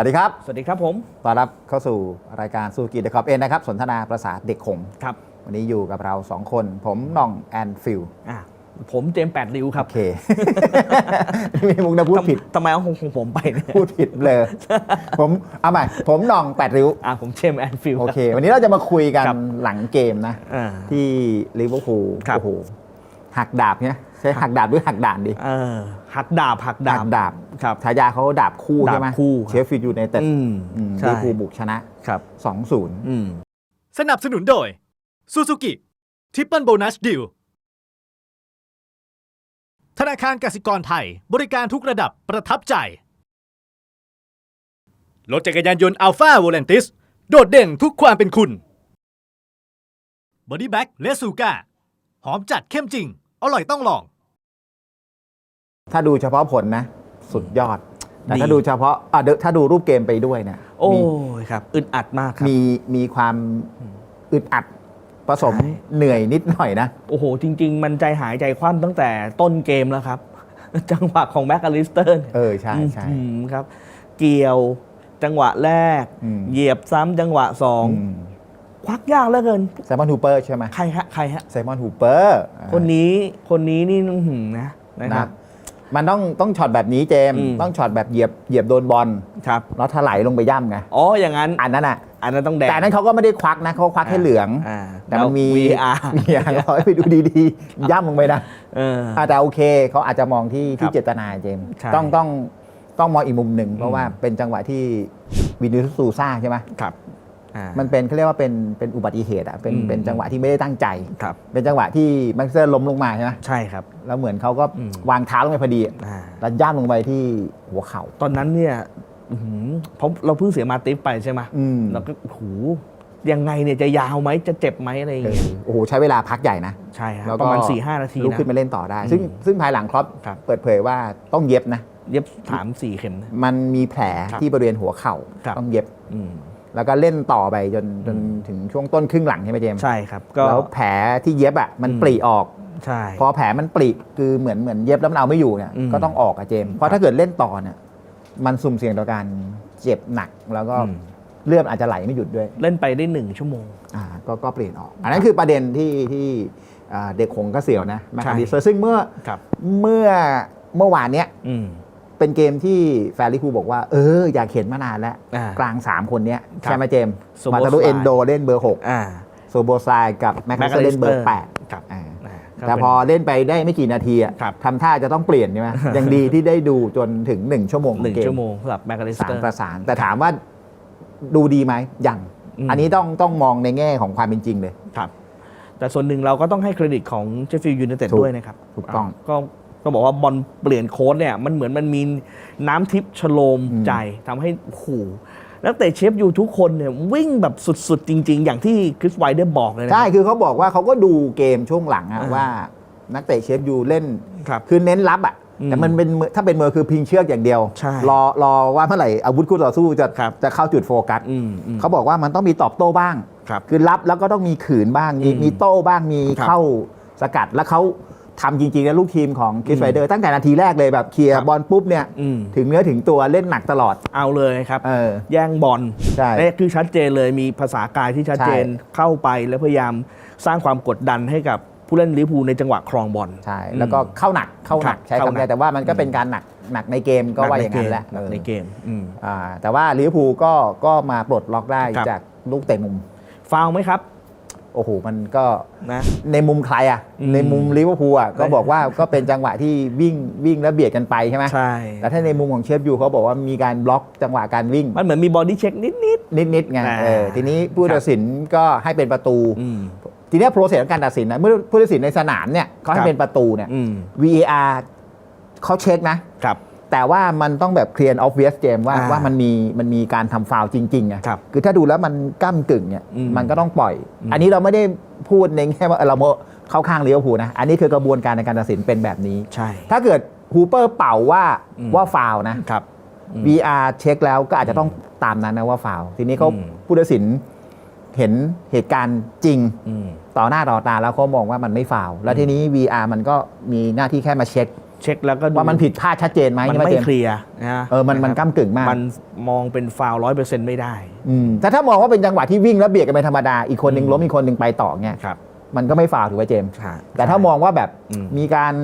วัสดีครับ สวัสดีครับผมต้อนรับเข้าสู่รายการสูกิเดอะคอปเอ็นนะครับ สนทนาประสาทเด็กขมครับ วันนี้อยู่กับเราสองคน ผมหน่องแอนฟิลอ่าผมเจมส์แปดริ้วครับ โอเค มีมุกนะพูดผิดทำทำไมเอาของของผมไปเนี่ยพูดผิดเลยผมเอาใหม่ผมหน่องแปดริ้วอ่าผมเจมส์แอนฟิลโอเค วันนี้เราจะมาคุยกันครับหลังเกมนะอ่าที่ลิเวอร์พูลครับโอ้โหหักดาบเนี่ยใช้หักดาบหรือหักด่านดีเออหักดาบหักดาหับกดาบ ครับฉายาเขาดาบคู่ใช่ไหมดาบคู่ครับเชฟฟิลด์ยูไนเต็ดอืมอืมใช่ ลิเวอร์พูลบุกชนะ ครับ 2-0 อืม สนับสนุนโดย Suzuki Triple Bonus Deal ธนาคารกสิกรไทยบริการทุกระดับประทับใจ รถจักรยานยนต์ Alpha v o l a n t i s โดดเด่นทุกความเป็นคุณ Body Bag และซูก้าหอมจัดเข้มจริง อร่อยต้องลอง ถ้าดูเฉพาะผลนะ สุดยอดแต่ดีถ้าดูเฉพาะอะเดี๋ยวถ้าดูรูปเกมไปด้วยเนี่ยโอ้มียครับอึดอัดมากครับ มีมีความอึดอัดผสมใช่ เหนื่อยนิดหน่อยนะ โอ้โห จริง ๆ มันใจหายใจคว่ำตั้งแต่ต้นเกมแล้วครับ จังหวะของแม็กอลิสเตอร์เออ ใช่ใช่ครับ เกี่ยวจังหวะแรก อืม เหยียบซ้ำจังหวะสองอืมควักยากเหลือเกิน ไซมอนฮูเปอร์ใช่ไหมใครฮะใครฮะ ไซมอนฮูเปอร์ คนนี้คนนี้นี่อื้อหือนะนะคนะรับ มันต้องต้องช็อตแบบนี้เจมส์อืม ต้องช็อตแบบเหยียบเหยียบโดนบอลครับแล้วถลายลงไปย่ำไงอ๋ออย่างนั้นอันนั้นอะ อันนั้นต้องแดงแต่อันนั้นเขาก็ไม่ได้ควักนะเขาควักให้เหลือง อ่าแต่มันมี แล้ว VR มีอย่างเราให้ไปดูดีๆ ย่ำลงไปนะเอออะแต่โอเคเขาอาจจะมองที่ครัที่บเจตนาเจมส์ใช่ต้องต้องต้องมองอีกมุมหนึ่ง เพราะว่าเป็นจังหวะที่วินิสุสูซ่าใช่ไหมครับอ่า มันเป็นเขาเรียกว่าเป็นเป็นอุบัติเหตุอะเป็นอืมเป็นจังหวะที่ไม่ได้ตั้งใจครับเป็นจังหวะที่แม็กเซอร์ล้มลงมาใช่ไหมใช่ครับ แล้วเหมือนเขาก็อืมวางเท้าลงไปพอดีอะอ่าแล้วย่ำลงไปที่หัวเข่า ตอนนั้นเนี่ยอื้อหือเพราะเราเพิ่งเสียมาติฟไปใช่ไหมอืมเราก็โอ้โหยังไงเนี่ยจะยาวไหมจะเจ็บไหมอะไรอย่างเออเงี้ยโอ้โหใช้เวลาพักใหญ่นะ ใช่ครับแล้วปก็ระมาณ4ี่ห้านาทีลุกนะขึ้นมาเล่นต่อได้ ซึ่งอืมซึ่งภายหลังครอปครับ เปิดเผยว่าต้องเย็บนะ เย็บสามสี่เข็มนะมันมีแผลครับที่บริเวณหัวเข่าครับต้องเย็บอืม แล้วก็เล่นต่อไปจนจนถึงช่วงต้นครึ่งหลังใช่ไหมเจมส์ใช่ครับก็แล้วแผลที่เย็บอะมันอืมปริออกใช่พอแผลมันปริคือเหมือนเหมือนเย็บแล้วมันเอาไม่อยู่เนี่ยอืมก็ต้องออกอะเจมส์เพราะถ้าเกิดเล่นต่อเนี่ยมันสุ่มเสี่ยงต่อการเจ็บหนักแล้วก็อืมเลือดอาจจะไหลไม่หยุดด้วย เล่นไปได้หนึ่งชั่วโมงอ่าก็ก็เปลี่ยนออก อันนั้นคือประเด็นที่ที่อ่าเด็กคงก็เสียวนะแมคคาดิเซอร์ซึ่งเมื่อครับเมื่อเมื่อวานเนี้ยอืม เป็นเกมที่แฟริคูบอกว่า เออ อยากเห็นมานานแล้ว อ่ากลาง 3 คนเนี้ยครับใช่ไหมเจมส์โซโบมาตาลุสไลด์เอนโดเล่นเบอร์อ่า6โซโบไซกับแม็กคาเซอร์เล่นเบอร์ครับ8อ่า อ่าแต่พอเล่นไปได้ไม่กี่นาทีอะครับ ทำท่าจะต้องเปลี่ยนใช่ไหม ยังดีที่ได้ดูจนถึง 1 ชั่วโมงขหอนึ่งเกมชั่วโมงสำหรับแมคคาลิสสาเตรอร์ ประสาน แต่ถามว่าดูดีไหมยังอืม อันนี้ต้องต้องมองในแง่ของความเป็นจริงเลย ครับ แต่ส่วนหนึ่งเราก็ต้องให้เครดิตของเชฟฟิลด์ยูไนเต็ดถูกด้วยนะครับถูกต้องาก็ก็บอกว่าบอลเปลี่ยนโค้ดเนี่ยมันเหมือนมันมีน้ำทิพย์ชโลมอืมใจทำให้โอ้โหนักเตะเชฟยูทุกคนเนี่ยวิ่งแบบสุด ๆ จริง ๆ อย่างที่คริสไวเดอร์บอกเลยนะ ใช่ คือเขาบอกว่าเขาก็ดูเกมช่วงหลังอะอ่าว่านักเตะเชฟยูเล่นครับคือเน้นรับอะอืมแต่มันเป็นมือถ้าเป็นมือคือพิงเชือกอย่างเดียวใช่รอรอว่าเมื่อไหร่อาวุธคู่ต่อสู้จะครับจะเข้าจุดโฟกัสอืมอืมเขาบอกว่ามันต้องมีตอบโต้บ้างครับคือรับแล้วก็ต้องมีขืนบ้างมีอืมมีโต้บ้างมีครับเข้าสกัดแล้วเขา ทำจริงๆนะลูกทีมของคริสอืมไฟเดอร์ตั้งแต่นาทีแรกเลยแบบเคลียครัร์บบอลปุ๊บเนี่ยอืม ถึงเนื้อถึงตัวเล่นหนักตลอด เอาเลยครับ เออ แย่งบอลใช่นี่คือชัดเจนเลยมีภาษากายที่ชัดเจนใช่ เข้าไปแล้วพยายามสร้างความกดดันให้กับผู้เล่นลิเวอร์พูลในจังหวะครองบอล ใช่แล้วก็เข้าหนักเข้าหนักครับใช้เข้าคำหนันี้ก แต่ว่ามันก็เป็นการหนักหนักในเกมก็ว่าอย่างนั้นแหละหนักเออในเกมอืมอ่าแต่ว่าลิเวอร์พูลก็ก็มาปลดล็อกได้ครับ จากลูกเตะมุม ฟาวล์ไหมครับ โอ้โหมันก็นะในมุมใครอะอืมในมุมลิเวอร์พูลอะก็บอกว่าก็เป็นจังหวะที่วิ่งวิ่งแล้วเบียดกันไปใช่ไหมใช่แต่ถ้าในมุมของเชฟยูเขาบอกว่ามีการบล็อกจังหวะการวิ่ง มันเหมือนมีบอดี้เช็คนิดนิดๆไงอ่าเออทีนี้ผู้ครับตัดสินก็ให้เป็นประตูๆอืมทีนี้โปรเซสของการตัดสินนะเมื่อผู้ตัดสินในสนามเนี่ยเขาให้ครับเป็นประตูเนี่ยอืม VAR เขาเช็คนะครับ แต่ว่ามันต้องแบบเคลียร์ obvious เจมว่าอ่าว่ามันมีมันมีการทำฟาวล์จริงๆไงครับคือถ้าดูแล้วมันก้ากึ่งเนี่ยอืม มันก็ต้องปล่อยอืมอันนี้เราไม่ได้พูดในแง่ว่าเออเราเข้าข้างลิเวอร์พูลนะ อันนี้คือกระบวนการในการตัดสินเป็นแบบนี้ ใช่ ถ้าเกิดฮูเปอร์เป่าว่าอืม ว่าฟาวล์นะ ครับ อืม VR เช็คแล้วก็อาจจะต้องตามนั้นนะว่าฟาวล์ทีนี้เขาอืม ผู้ตัดสินเห็นเหตุการณ์จริงอืม ต่อหน้าต่อตาแล้วเขามองว่ามันไม่ฟาวล์แล้วทีนี้ VR มันก็มีหน้าที่แค่มาเช็ค เช็คแล้วก็ดูว่ามันผิดพลาดชัดเจนไหมมันใช่ไหมไม่เจมเคลียร์นะเออมันมันะครับก้ากึ่งมาก มันมองเป็นฟาวร้อยเปอร์เซ็นต์ไม่ได้อืมแต่ถ้ามองว่าเป็นจังหวะที่วิ่งแล้วเบียดกันไปธรรมดา อีกคนหนึ่งล้มอีกคนหนึ่งไปต่อเนี่ยครับมันก็ไม่ฟาวถูกไหมเจมส์ใช่แต่ถ้ามองว่าแบบอืมมีการ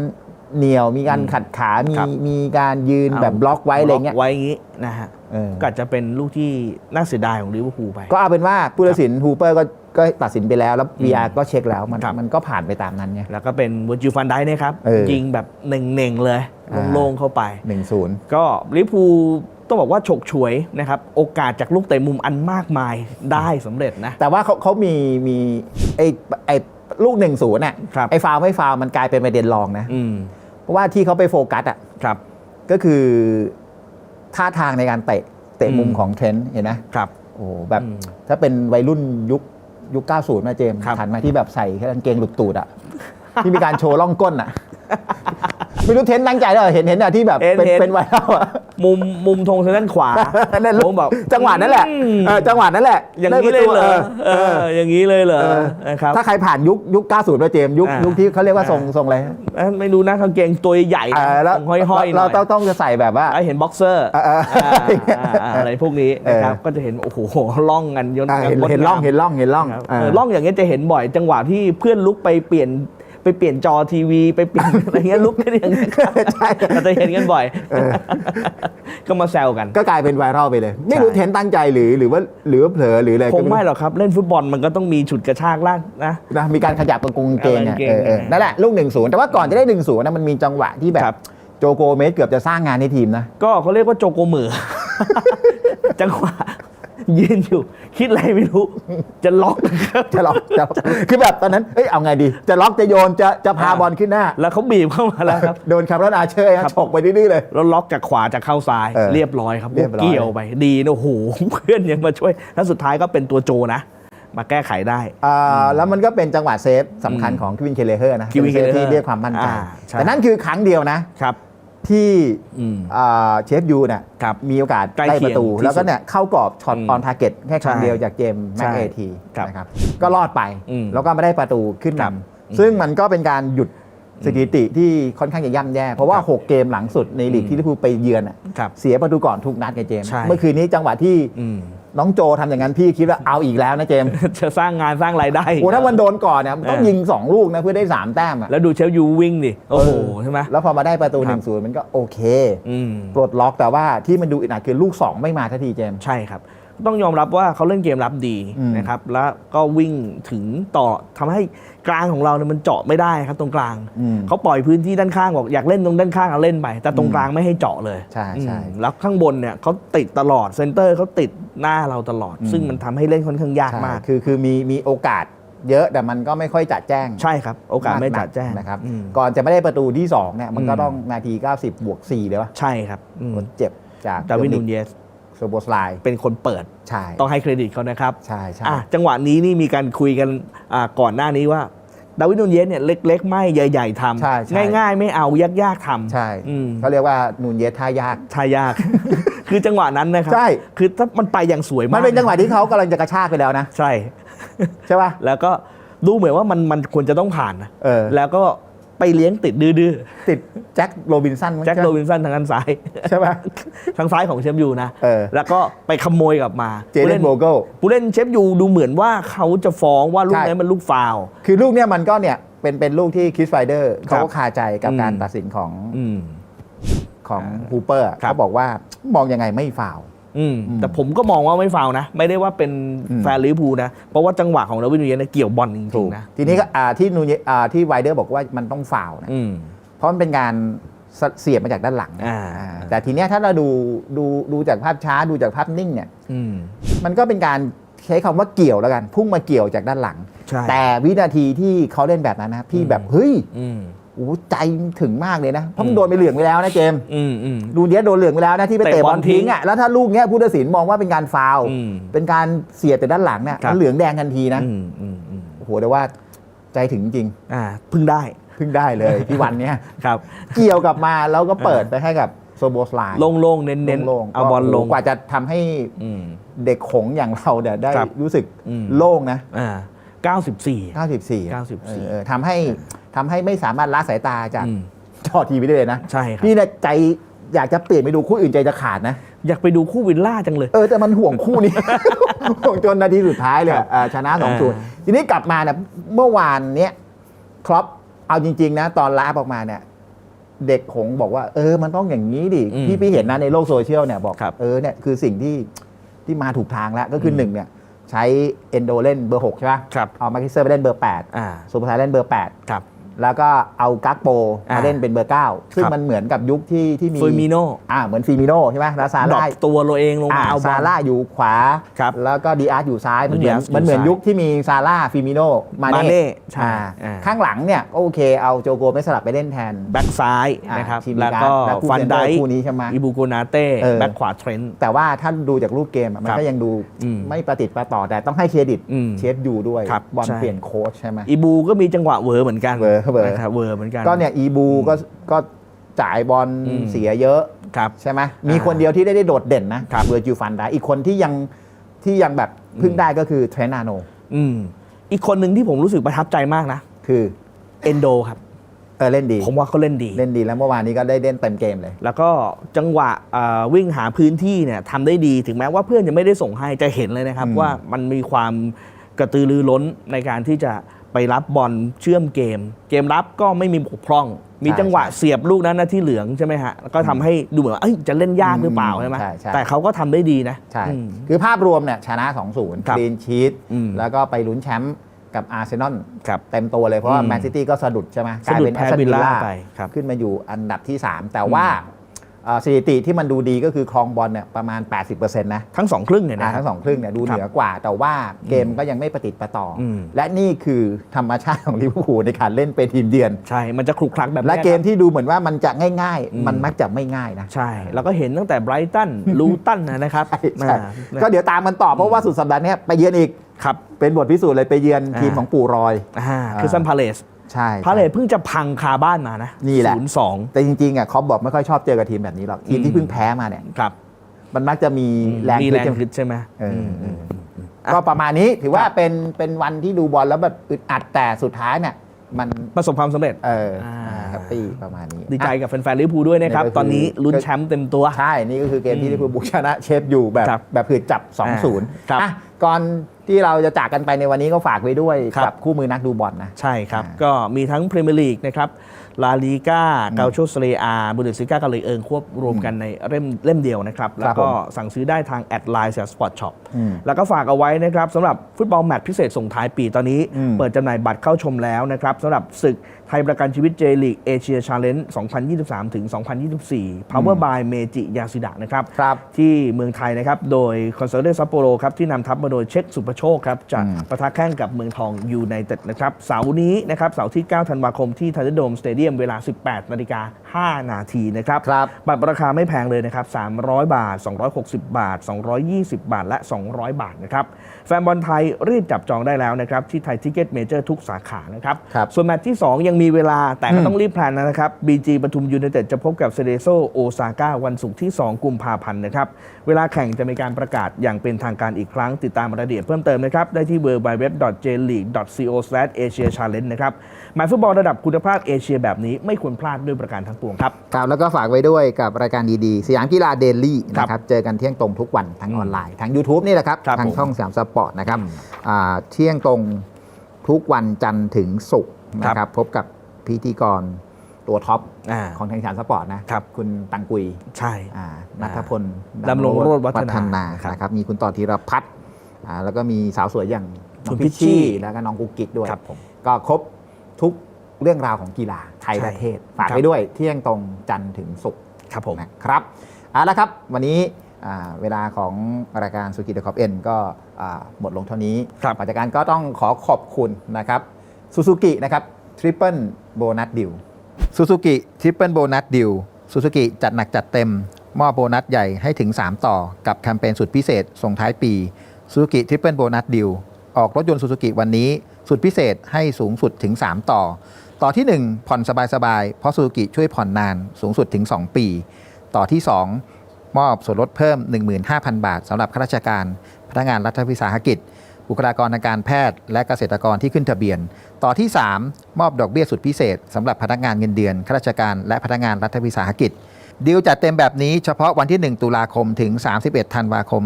เหนียวมีการอืมขัดขา มีครับมีการยืนแบบบล็อกไว้อะไรเงี้ยบล็กไว้อย่างงี้นะฮะ เออ ก็อาจจะเป็นลูกที่น่าเสียดายของลิเวอร์พูลไป ก็เอาเป็นว่าผู้ตัดสินฮูเปอร์ก็ก็ตัดสินไปแล้ว แล้ว VR ก็เช็คแล้วมันครับ มันก็ผ่านไปตามนั้นไง แล้วก็เป็นวอร์จิลฟันได้นะครับ เออยิงแบบเน่งๆเลยอ่า โล่งๆเข้าไป หนึ่งศูนย์ ก็ลิเวอร์พูลต้องบอกว่าฉกฉวยนะครับ โอกาสจากลูกเตะมุมอันมากมายได้สำเร็จนะ แต่ว่าเขาเขามีมีไอ้ไอ้ลูกหนึ่งศูนย์น่ะครับ ไอ้ฟาวไม่ฟาวมันกลายเป็นประเด็นรองนะ อืมเพราะว่าที่เขาไปโฟกัสอะ ครับ ก็คือ ท่าทางในการเตะเตะมุมอืมของเทรนต์เห็นไหมครับ โอ้โหแบบอืมถ้าเป็นวัยรุ่นยุคยุค 90นะเจมส์ครับ หันมาที่แบบใส่แค่กางเกงหลุดตูดอะ ที่มีการโชว์ล่องก้นอะ ไม่รู้เทรนต์ตั้งใจหรอเห็นเห็นอะที่แบบเห็นเป็นเห็น เป็นไวรัลอะมุมมุมธงทางด้านขวานั่นผมบอกจังหวะนั้นแหละอืมเออจังหวะนั้นแหละอย่างได้นี้ปเลระยตูเหรอเออเอเออออย่างนี้เลยเหรอเออนะครับ ถ้าใครผ่านยุคยุค 90นะเจมส์ยุคอ่ายุ ยุคที่เขาเรียกว่าทรงทรงอะไรเอ้ยไม่รู้นะกางเกงตัวใหญ่เออแล้วทรงห้อยๆหน่เราอยต้องต้องจะใส่แบบว่า ไอ้เห็นบ็อกเซอร์เออเอออ่าอ่าอ่าอะไรพวกนี้นะครับเออก็จะเห็นโอ้โหล่องกันยนอ่าเห็นงดเห็นร่องงามเห็นร่องเห็นร่องครับอ่าเออล่องอย่างเงี้ยจะเห็นบ่อยจังหวะที่เพื่อนลุกไปเปลี่ยน ไปเปลี่ยนจอทีวี ไปเปลี่ยนอะไรเงี้ยลุกกันอย่างเงี้ยใช่เราจะเห็นกันบ่อย ก็มาแซวกัน ก็กลายเป็นไวรัลไปเลย ไม่ใช่รู้เทรนต์ตั้งใจหรือหรือว่าหรือว่าเผลอหรืออะไรคก็งไม่ไม่รู้หรอกครับ เล่นฟุตบอลมันก็ต้องมีฉุดกระชากล่างนะนะมีการขยับกางเกงอะเกงเออเออเออนั่นแหละลูกหนึ่งศูนย์แต่ว่าก่อนจะได้หนึ่งศูนย์นะมันมีจังหวะที่แบครับบโจโกเมสเกือบจะสร้างงานให้ทีมนะ ก็เขาเรียกว่าโจโกเหมือจังหวะ ยืนอยู่ คิดอะไรไม่รู้ จะล็อกนะครับจะล็อกจะล็อกคือแบบตอนนั้นเอ้ยเอาไงดี จะล็อกจะโยนจะจะพาอ่าบอลขึ้นหน้า แล้วเขาบีบเข้ามาแล้วครับโดนคาร์ลอาเชอร์ครับฉกไปดื้อๆเลย แล้วล็อกจากขวาจากเข้าซ้ายเออเรียบร้อยครับเรียบร้อยเกี่ยวไป ดีนะโอ้โหเพื่อนยังมาช่วยแล้วสุดท้ายก็เป็นตัวโจนะมาแก้ไขได้อ่าแล้วมันก็เป็นจังหวะเซฟสำคัญอืมของคิวินเคเลเฮอร์นะ Kevin เป็นเซฟ Kelleher ที่เรียกความมั่นใจอ่าใช่แต่นั่นคือครั้งเดียวนะครับ ที่อืมอ่าเชฟยูเนี่ยครับมีโอกาสใกล้ได้เคีปยงระตูที่สุดแล้วก็เนี่ยเข้ากรอบช็อตอืมออนทาร์เก็ตแค่ครั้งใช่เดียวจากเจมส์แม็กใช่เอทีครับนะครับก็รอดไปอืมแล้วก็ไม่ได้ประตูขึ้นครับนำซึ่งมันก็เป็นการหยุดสถิติที่ค่อนข้างจะย่ำแย่ เพราะว่าครับ6เกมหลังสุดในลีกอืมที่ลิเวอร์พูลไปเยือนอะครับเสียประตูก่อนทุกนัดไงเจมส์ใช่เมื่อคืนนี้จังหวะที่อืม น้องโจทำอย่างนั้นพี่คิดว่าเอาอีกแล้วนะเจมส์จะสร้างงานสร้างรายได้โอ้ถ้ามันโดนก่อนเนี่ยมันต้องเออยิง 2 ลูกนะเพื่อได้3แต้มอะแล้วดูเชลยูวิ่งดิ โอ้โห ใช่ไหมแล้วพอมาได้ประตูค1รันบศูนย์มันก็โอเคอืมปลดล็อกแต่ว่าที่มันดูอึดอัดคือลูก 2 ไม่มาทันทีเจมส์ ใช่ครับ ต้องยอมรับว่าเขาเล่นเกมรับดีอืมนะครับ แล้วก็วิ่งถึงต่อทำให้กลางของเราเนี่ยมันเจาะไม่ได้ครับตรงกลางอืมเขาปล่อยพื้นที่ด้านข้างบอกอยากเล่นตรงด้านข้างเอาเล่นไป แต่ตรงกลางไม่ให้เจาะเลยใช่ใช่อืมแล้วข้างบนเนี่ยเขาติดตลอดเซนเตอร์เขาติดหน้าเราตลอดอืมซึ่งมันทำให้เล่นค่อนข้างยากใช่มาก คือคือมีมีโอกาสเยอะแต่มันก็ไม่ค่อยจัดแจ้ง ใช่ครับ โอกาสไม่นัจัดแจ้งนะครับอืมก่อนจะไม่ได้ประตูที่2เนี่ยมันก็อืมต้องนาที 90 บวก4เลยวะใช่ครับอืมคนเจ็บจากดาวินนูนเยส โซโบสไลน์เป็นคนเปิด ใช่ ต้องให้เครดิตเขานะครับใช่ใช่อะจังหวะนี้นี่มีการคุยกันอ่าก่อนหน้านี้ว่า ดาวิดนูนเยสเนี่ยเล็ก ๆ ไม่ใหญ่ ๆทใช่ใช่ำง่าย ๆ ไม่เอายากๆทำ ใช่อืม เขาเรียกว่านูนเยสท่ายาก ทายาก คือจังหวะนั้นนะครัใช่ คือถ้ามันไปอย่างสวยมากมันเป็นจังหวะที่เขากำลังจะกระชากไปแล้วนะ ใช่ ใช่ป่ะ แล้วก็ดูเหมือนว่ามันมันควรจะต้องผ่านนะเออ แล้วก็ ไปเลี้ยงติดดื้อติดแจ็คโรบินสันมั้งๆแจ็คโรบินสันทางด้านซ้าย ใช่ป่ะทางซ้ายของเชฟยูนะ เออ แล้วก็ไปขโมยกลับมาเจเลนโบเกิล ผู้เล่นเชฟยูดูเหมือนว่าเขาจะฟ้องว่าลูกใช่ นั้นมันลูกฟาวล์ คือลูกเนี่ยมันก็เนี่ยเป็นเป็นลูกที่คริสไฟเดอร์ครัเขาบก็คาใจกับอืม การตัดสินของอืม ของฮูเปอร์ครับ เขาบอกว่ามองยังไงไม่ฟาวล์ อืมอืมแต่ผมก็มองว่าไม่ฟาวล์นะ ไม่ได้ว่าเป็นอืมแฟนลิเวอร์พูลนะ เพราะว่าจังหวะของดาวิดนูเยสเนี่ยเกี่ยวบอลจริงๆนะ ทีนี้ก็อ่าที่นูเยอ่าที่ไวเดอร์บอกว่ามันต้องฟาวล์นะอืมเพราะมันเป็นการสเสียบมาจากด้านหลังอ่าอ่าแต่ทีเนี้ยถ้าเราดูดูดูจากภาพช้าดูจากภาพนิ่งเนี่ยอืมมันก็เป็นการใช้คำว่าเกี่ยวแล้วกัน พุ่งมาเกี่ยวจากด้านหลังใช่แต่วินาทีที่เขาเล่นแบบนั้นนะพี่อืมแบบเฮ้ยอืม โอ้โหใจถึงมากเลยนะเพราะมันอืมโดนไปเหลืองไปแล้วนะเจมส์อืมอืมดูเนี้ยโดนเหลืองไปแล้วนะที่ไปเตะเตะบบออลลทิ้งทิ้งอะแล้วถ้าลูกเนี้ยผู้ตัดสินมองว่าเป็นการฟาวล์อืมเป็นการเสียบแต่ด้านหลังเนี่ยครับมันเหลืองแดงทันทีนะอืมอืมอืมโอ้โหแต่ว่าใจถึงจริงอ่าเพึ่งได้เพิ่งได้เลยพี่วันเนี้ยครับ เกี่ยวกลับมาแล้วก็เปิดไปให้กับโซโบสไลน์โล่งๆเน้นโล่งๆๆเอาบอลลงกว่าจะทำให้อืมเด็กขงอย่างเราเนี่ยได้ครับรู้สึกอืมโล่งนะ อ่าเก้าสิบสี่94 94เออเออทำให้ทำให้ไม่สามารถละสายตาจากอืม จอทีวีได้เลยนะใช่ครับพี่เนี่ยใจอยากจะเปลี่ยนไปดูคู่อื่นใจจะขาดนะ อยากไปดูคู่วิลล่าจังเลย เออแต่มันห่วงคู่นี้ ห่วงจนนาทีสุดท้ายเลยครับอ่าชนะสองศูนย์อ่าทีนี้กลับมาเนี่ยเมื่อวานเนี้ยครอปเอาจริง ๆ นะ ตอนลาบออกมาเนี่ย เด็กหงส์บอกว่า เออ มันต้องอย่างนี้ดิอืมพี่พี่เห็นนะในโลกโซเชียลเนี่ยบอกครับเออเนี่ยคือสิ่งที่ที่มาถูกทางแล้วก็คือหนึ่งเนี่ย ใช้เอนโดเล่นเบอร์หกใช่ปะครับเอามาคิเซอร์ไปเล่นเบอร์แปดอ่าสุภาชัยเล่นเบอร์แปดครับ แล้วก็เอากักโปมาอ่าเล่นเป็นเบอร์เก้าซึ่งครับมันเหมือนกับยุคที่ที่มีเฟอร์มิโนอ่าเหมือนฟีมิโนใช่ไหมแล้วซาดรอร่าปตัวเราเองลงมาอ่าเอาบอซาลร่าอยู่ขวาครับแล้วก็ดีอาร์ตอยู่ซ้ายมันเหมือนดีอาร์ตอยู่มันเหมือนซ้ายยุคที่มีซาร่าฟิมิโนมามาเน่เน่ใช่อ่าอ่าข้างหลังเนี่ยก็โอเคเอาโจโกไม่สลับไปเล่นแทนแบ็กซ้ายอ่านะครับทีมแล้วก็และคู่ฟันไดเซนเตอร์คู่นี้ใช่ไหมอิบูโกนาเต้เออแบ็กขวาเทรนต์แต่ว่าถ้าดูจากรูปเกมอะมันครับก็ยังดูอืมไม่ประติดประต่อแต่ต้องให้เครดิตอืมเชฟยูด้วยครับบอลใช่เปลี่ยนโค้ชใช่ไหมอีบูก็มีจังหวะเวอร์เหมือนกันเวอร์เวอร์นะครับเวอร์เหมือนกันก็เนี่ยอีบูก็ก็จ่ายบอลอืมเสียเยอะครับใช่ไหมมีคนเดียวที่ได้ได้โดดเด่นนะครับเวอร์จิลฟันไดอีกคนที่ยังที่ยังแบบพึ่งได้ก็คือเทรนนาโนอืมอีกคนหนึ่งที่ผมรู้สึกประทับใจมากนะ คือเอนโดครับเออเล่นดี ผมว่าเขาเล่นดี เล่นดีแล้วเมื่อวานนี้ก็ได้เล่นเต็มเกมเลย แล้วก็จังหวะเอ่อวิ่งหาพื้นที่เนี่ยทำได้ดีถึงแม้ว่าเพื่อนจะไม่ได้ส่งให้จะเห็นเลยนะครับอืมว่ามันมีความกระตือรือร้นในการที่จะ ไปรับบอลเชื่อมเกม เกมรับก็ไม่มีบกพร่อง มีจังหวะเสียบลูกนั้นนะที่เหลืองใช่ไหมฮะแล้วก็ทำให้ดูเหมือนว่าเอ้ยจะเล่นยากหรือเปล่าใช่ไหมใช่ใช่แต่เขาก็ทำได้ดีนะใช่อืมคือภาพรวมเนี่ยชนะ2-0ครับคลีนชีตอืมแล้วก็ไปลุ้นแชมป์กับอาร์เซนอลครับเต็มตัวเลยเพราะว่าอืมแมนซิตี้ก็สะดุดใช่ไหมกสะลายดุดเป็นแพ้แอสตันวิลวิลล่าล่าไปครับขึ้นมาอยู่อันดับที่ 3 แต่ว่าเอ่อ สถิติที่มันดูดีก็คือครองบอลเนี่ยประมาณ 80%นะทั้งสองครึ่งเนี่ยอ่านะทั้งสองครึ่งเนี่ยดูครับเหนือกว่า แต่ว่าเกมก็ยังไม่ประติดประต่ออมและนี่คือธรรมชาติของลิเวอร์พูลในการเล่นเป็นทีมเยือน ใช่ มันจะคลุกคลักแบบและนี้ยเกมครับที่ดูเหมือนว่ามันจะง่ายอืมๆมันมักจะไม่ง่ายนะ ใช่ แล้วก็เห็นตั้งแต่ไบรตันลูตันนะครับใช่ใช่อ่าก็เดี๋ยวตามมันต่อเพราะว่าสุดสัปดาห์เนี้ยไปเยือนอีกครับเป็นบทพิสูจน์เลยไปเยือนอ่าทีมของปู่รอยอ่าคือซันพาเลสใช่พาเลสเพิ่งจะพังคาบ้านมานะนี่แหละศูนย์สองแต่จริงๆอะเขาบอกไม่ค่อยชอบเจอกับทีมแบบนี้หรอกทีมอืมที่เพิ่งแพ้มาเนี่ยครับ มันมักจะมีแรงมีขึ้แรนงใช่ไหมขึ้นใช่ไหมเอออมก็ประมาณนี้ถือว่าครับเป็นเป็นวันที่ดูบอลแล้วแบบอึดอัดแต่สุดท้ายเนี่ยมันประสบความสำเร็จ เอออ่าแฮปปี้ประมาณนี้ ดีใจอะกับแฟนๆลิเวอร์พูลด้วยนะครับนี่ก็คือตอนนี้ลุ้นแชมป์เต็มตัว ใช่ นี่ก็คือเกมที่อืมลิเวอร์พูลชนะเชฟอยู่แบบครับแบบผืดจับครับ 2-0อะก่อน ที่เราจะจากกันไปในวันนี้ก็ฝากไว้ด้วยครับ กับคู่มือนักดูบอลนะ ใช่ครับ อ่า ก็มีทั้งพรีเมียร์ลีกนะครับ ลาลีกาเกาโชสเลอาบุนเดสลิก้ากับลีกเอิงควบรวมกันในเล่มเล่มเดียวนะครับ แล้วก็ผมสั่งซื้อได้ทางแอดไลน์จากสปอร์ตช็อปอืมแล้วก็ฝากเอาไว้นะครับสำหรับฟุตบอลแมตช์พิเศษส่งท้ายปีตอนนี้อืมเปิดจำหน่ายบัตรเข้าชมแล้วนะครับสำหรับศึกไทยประกันชีวิตเจลีกเอเชียชาเลนจ์2023 ถึง 2024 Power by เมจิยาสุดะนะครับครับที่เมืองไทยนะครับ โดยคอนเสิร์ตซัปโปโรครับ ที่นำทัพมาโดยเช็คสุประโชคครับจะอืมประทะแข่งกับเมืองทองยูไนเต็ดนะครับ เสาร์นี้นะครับ เสาร์ที่ 9 ธันวาคมที่ทันเดโดมสเตเดียมเวลา 18นาฬิกา5นาทีนะครับครับบัตรราคาไม่แพงเลยนะครับ300 บาท 260 บาท 220 บาทและ 200 บาทนะครับแฟนบอลไทยรีบจับจองได้แล้วนะครับที่ไทยทิเก็ตเมเจอร์ทุกสาขานะครับครับส่วนแมตช์ที่ 2 ยังมีเวลาแต่ก็อืมต้องรีบแพลนนะครับ BG ปทุมยูไนเต็ดจะพบกับเซเดโซโอซาก้าวันศุกร์ที่ 2 กุมภาพันธ์นะครับเวลาแข่งจะมีการประกาศอย่างเป็นทางการอีกครั้งติดตามรายละเอียดเพิ่มเติมนะครับได้ที่ w w w j l e a g u e c o a s i a c h a l l e n g e นะครับหมายฟุตบอลระดับคุณภาพเอเชียแบบนี้ไม่ควรพลาดด้วยประการทั้งปวงครับ ครับแล้วก็ฝากไว้ด้วยกับรายการดีๆ สยามกีฬาเดลี่ครับนะครับเจอกันเที่ยงตรงทุกวันทั้งออนไลน์ทาง YouTube นี่แหละครับครับทางผมช่องสยามสปอร์ตนะครับอ่าเที่ยงตรงทุกวันจันทร์ถึงศุกร์นะครับพบกับพิธีกรตัวท็อปอ่าของทางสยามสปอร์ตนะครับคุณตังกุย ใช่อ่านัทพลดำรงโรจน์วัฒนานาครับนะครับมีคุณต่อธีรพัฒน์อ่าแล้วก็มีสาวสวยอย่างน้องคุณพิชพิชชี่ชี่ แล้วก็น้องกุ๊กกิ๊กด้วยครับผมก็ครบทุกเรื่องราวของกีฬา ไทยใช่ประเทศ ฝากครับไว้ด้วยเที่ยงตรงจันทร์ถึงศุกร์ครับผมนะครับเอาละครับ วันนี้อ่าเวลาของรายการสุกิเดอะคอปเอ็นก็อ่าหมดลงเท่านี้ครับฝ่ายจัดการก็ต้องขอขอบคุณนะครับซูซูกินะครับทริปเปิลโบนัสดิวซูซูกิทริปเปิลโบนัสดิวซูซูกิจัดหนักจัดเต็ม มอบโบนัสใหญ่ให้ถึง 3 ต่อกับแคมเปญสุดพิเศษส่งท้ายปีซูซูกิทริปเปิลโบนัสดิวออกรถยนต์ซูซูกิวันนี้ สุดพิเศษให้สูงสุดถึง 3 ต่อ ต่อที่ 1 ผ่อนสบายๆ เพราะซูซูกิช่วยผ่อนนานสูงสุดถึง 2 ปี ต่อที่ 2 มอบส่วนลดเพิ่ม 15,000 บาทสำหรับข้าราชการ พนักงานรัฐวิสาหกิจ บุคลากรทางการแพทย์ และเกษตรกรที่ขึ้นทะเบียน ต่อที่ 3 มอบดอกเบี้ยสุดพิเศษสำหรับพนักงานเงินเดือนข้าราชการและพนักงานรัฐวิสาหกิจดีลจัดเต็มแบบนี้เฉพาะวันที่ 1 ตุลาคมถึง 31 ธันวาคม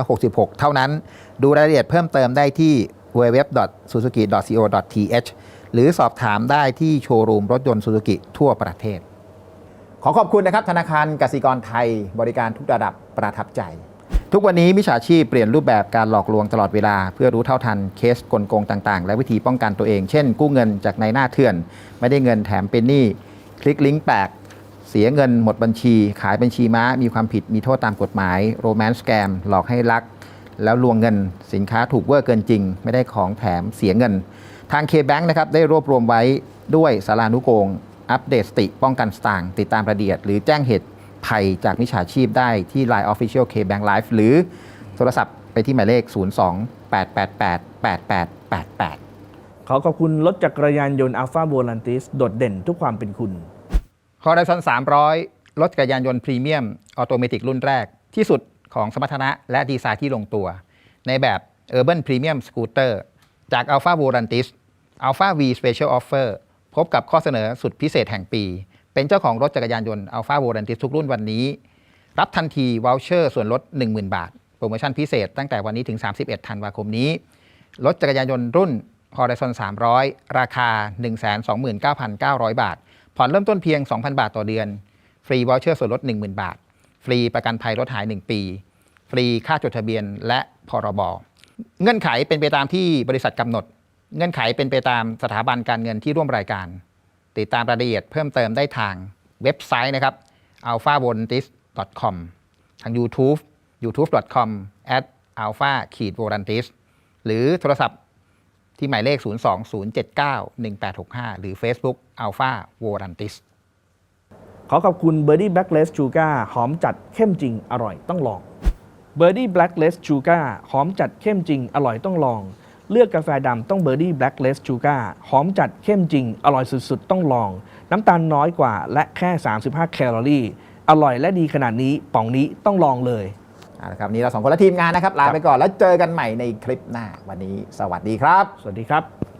2566 เท่านั้น ดูรายละเอียดเพิ่มเติมได้ที่ www.suzuki.co.th หรือสอบถามได้ที่โชว์รูมรถยนต์ซูซูกิทั่วประเทศ ขอขอบคุณนะครับธนาคารกสิกรไทยบริการทุกระดับประทับใจ ทุกวันนี้มิจฉาชีพเปลี่ยนรูปแบบการหลอกลวงตลอดเวลา เพื่อรู้เท่าทันเคสกลโกงต่างๆ และวิธีป้องกันตัวเอง เช่น กู้เงินจากในหน้าเถื่อน ไม่ได้เงินแถมเป็นหนี้คลิกลิงก์แปลกเสียเงินหมดบัญชี ขายบัญชีม้ามีความผิดมีโทษตามกฎหมายโรแมนต์แกมหลอกให้รัก แล้วลวงเงินสินค้าถูกเวอร์เกินจริง ไม่ได้ของแถมเสียเงิน ทาง K-Bank นะครับได้รวบรวมไว้ด้วยสารานุโกง อัปเดตสติป้องกันสตางค์ติดตามรายละเอียด หรือแจ้งเหตุภัยจากมิจฉาชีพได้ที่ Line Official K-Bank Live หรือโทรศัพท์ไปที่หมายเลข 02-888-8888 ขอขอบคุณรถจักรยานยนต์ Alpha v o l a n t i s โดดเด่นทุกความเป็นคุณ Horizon 300 รถจักรยานยนต์พรีเมียมออโตเมติกรุ่นแรกที่สุดของสมรรถนะและดีไซน์ที่ลงตัว ในแบบ Urban Premium Scooter จาก Alpha v o l a n t i s Alpha V Special Offer พบกับข้อเสนอสุดพิเศษแห่งปี เป็นเจ้าของรถจักรยานยนต์ Alpha v o l a n t i s ทุกรุ่นวันนี้ รับทันทีว o ลเชอร์ส่วนลด 10,000 บาท โปรโมชั่นพิเศษตั้งแต่วันนี้ถึง 31 ธันวาคมนี้ รถจักรยานยนต์รุ่น Horizon 300 ราคา 129,900 บาท ผ่อนเริ่มต้นเพียง 2,000 บาทต่อเดือน ฟรีวอลเชอร์ส่วนลด 10,000 บาท ฟรีประกันภัยรถหาย 1 ปี ฟรีค่าจดทะเบียนและพรบ เงื่อนไขเป็นไปตามที่บริษัทกำหนด เงื่อนไขเป็นไปตามสถาบันการเงินที่ร่วมรายการ ติดตามรายละเอียดเพิ่มเติมได้ทางเว็บไซต์นะครับ alpha v o l t i s c o m ทาง YouTube youtube.com at alpha v o l a n t i s หรือโทรศัพท์ที่หมายเลข 020791865 หรือ Facebook alpha v o l a n t i s ขอขอบคุณ b i r d i e Backless Sugar หอมจัดเข้มจริงอร่อยต้องลอง b i r d i e Blackless Sugar หอมจัดเข้มจริง อร่อยต้องลอง เลือกกาแฟดำต้อง b i r d i e Blackless Sugar หอมจัดเข้มจริง อร่อยสุดๆ ต้องลอง น้ำตาลน้อยกว่า และแค่ 35 แคลอรี่ อร่อยและดีขนาดนี้ป่องนี้ต้องลองเลยเอาละครับนี่เราสองคนและทีมงานนะครับลาไปก่อนแล้วเจอกันใหม่ในคลิปหน้าวันนี้ สวัสดีครับ สวัสดีครับ